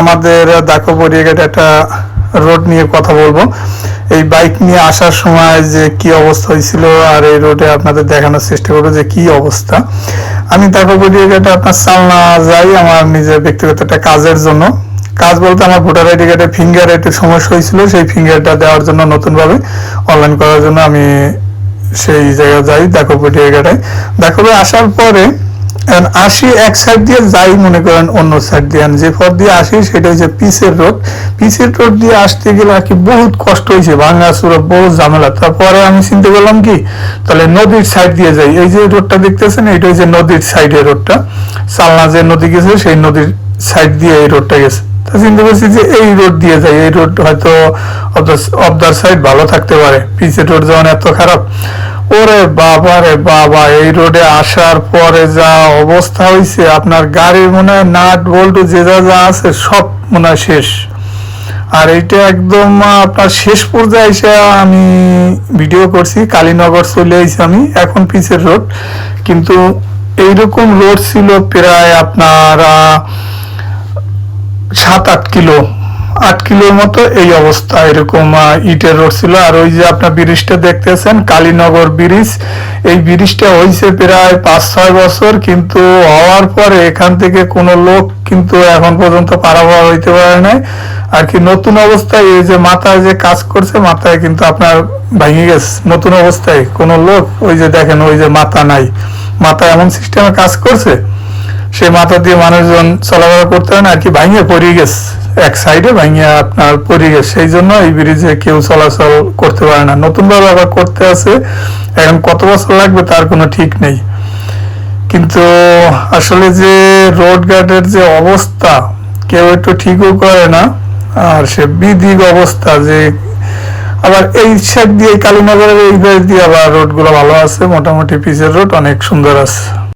আমাদের দেখো বরিয়াঘাট একটা রোড নিয়ে কথা বলব। এই বাইক নিয়ে আসার সময় যে কি অবস্থা হয়েছিল আর এই রোডে আপনাদের দেখানোর চেষ্টা করব যে কি অবস্থা। আমি দেখো বরিয়াঘাটে আপনার চালনা যাই, আমার নিজের ব্যক্তিগত একটা কাজের জন্য। কাজ বলতে আমার ভোটার আইডি কার্ডে ফিঙ্গার একটু সমস্যা হয়েছিল, সেই ফিঙ্গারটা দেওয়ার জন্য নতুনভাবে অনলাইন করার জন্য আমি সেই জায়গায় যাই দেখো বরিয়াঘাটায় দেখো আসার পরে আসি এক সাইড দিয়ে যাই মনে করেন, অন্য সাইড দিয়ে। যে পথ দিয়ে আসি, সেটা হচ্ছে পিসের রোড পিসের রোড দিয়ে আসতে গেলে আর কি বহুত কষ্ট হয়েছে, ভাঙা চুরা বহু ঝামেলা। তারপরে আমি চিন্তা করলাম কি, তাহলে নদীর সাইড দিয়ে যাই। এই যে রোডটা দেখতেছেন, এটা হচ্ছে নদীর সাইডের রোডটা চালনা যে নদী গেছে, সেই নদীর সাইড দিয়ে এই রোডটা গেছে। তা চিন্তা করছি যে এই রোড দিয়ে যাই। এই রোড হয়তো অবদার সাইড ভালো থাকতে পারে। পিসের রোড যেমন এত খারাপ। ওরে বাবা রে বাবা, এই রোডে আসার পরে যা অবস্থা হয়েছে আপনার গাড়ির মনে হয় নাট, বল্টু, যে যা যা আছে সব মনে হয় শেষ। আর এইটা একদম আপনার শেষ পর্যায়ে এসে আমি ভিডিও করছি, কালীনগর চলে আইছি আমি, এখন পিচের রোড। কিন্তু এইরকম রোড ছিল প্রায় আপনার সাত, আট কিলো। আট কিলোর মতো এই অবস্থা, এরকম ইটের রোড ছিল। আর ওই যে আপনার ব্রিজটা দেখতেছেন, কালীনগর ব্রিজ, এই ব্রিজটা হয়েছে প্রায় পাঁচ ছয় বছর, কিন্তু হওয়ার পরে এখান থেকে কোনো লোক কিন্তু এখন পর্যন্ত পারাবার হইতে পারে নাই। আর কি নতুন অবস্থায় এই যে মাথায় যে কাজ করছে, মাথায় কিন্তু আপনার ভেঙে গেছে। নতুন অবস্থায় কোনো লোক, ওই যে দেখেন, ওই যে মাথা নাই। মাথা এমন সিস্টেমে কাজ করছে সেই মাথা দিয়ে মানুষজন চলাফেরা করতে হয় না, আর কি ভাঙিয়ে পড়ে গেছে। এক সাইডে ভাঙিয়ে আপনার পড়ে গেছে। সেই জন্য এই ব্রিজে কেউ চলাচল করতে পারে না। নতুন ভাবে আবার করতে আছে। এখন কত বছর লাগবে তার কোনো ঠিক নেই। কিন্তু আসলে যে রোড গার্ডের যে অবস্থা, কেউ একটু ঠিকও করে না। আর সে বিদিক অবস্থা যে আবার এই সাইড দিয়ে, কালীনগরের এই দিয়ে আবার রোডগুলো ভালো আছে। মোটামুটি পিচের রোড অনেক সুন্দর আছে।